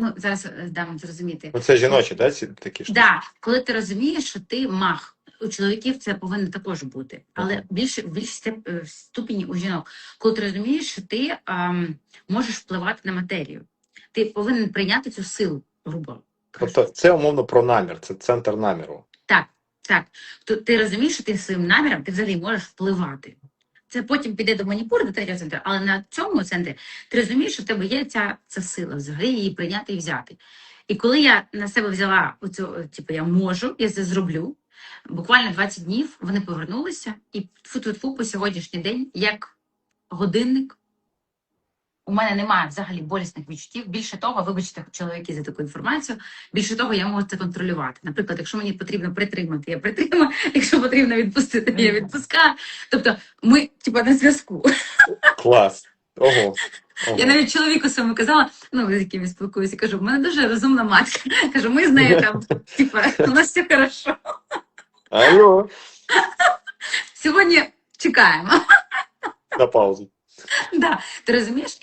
Ну, зараз е, дам зрозуміти. Ну це жіночі, да, ці такі ж? Да, коли ти розумієш, що ти мах. У чоловіків це повинно також бути, але більше більш е, ступені у жінок. Коли ти розумієш, що ти ем, можеш впливати на матерію, ти повинен прийняти цю силу, грубо. Тобто це умовно про намір, це центр наміру. Так, так. То ти розумієш, що ти своїм наміром ти взагалі можеш впливати. Це потім піде до маніпур, до третього центру, але на цьому центрі ти розумієш, що в тебе є ця, ця сила, взагалі її прийняти і взяти. І коли я на себе взяла оцю, е, типу, я можу, я це зроблю. Буквально 20 днів вони повернулися, і фу-фу-фу по сьогоднішній день, як годинник, у мене немає взагалі болісних відчуттів. Більше того, вибачте, чоловіки за таку інформацію. Більше того, я можу це контролювати. Наприклад, якщо мені потрібно притримати, я притримую. Якщо потрібно відпустити, я відпускаю. Тобто, ми, типа, на зв'язку. Клас. Ого. Ого. Я навіть чоловіку своєму казала, ну з яким я спілкуюся, кажу, в мене дуже розумна матка. Кажу, ми з нею там, типа, у нас все хорошо. Алло. Сьогодні чекаємо. На паузу. Да. Ти розумієш?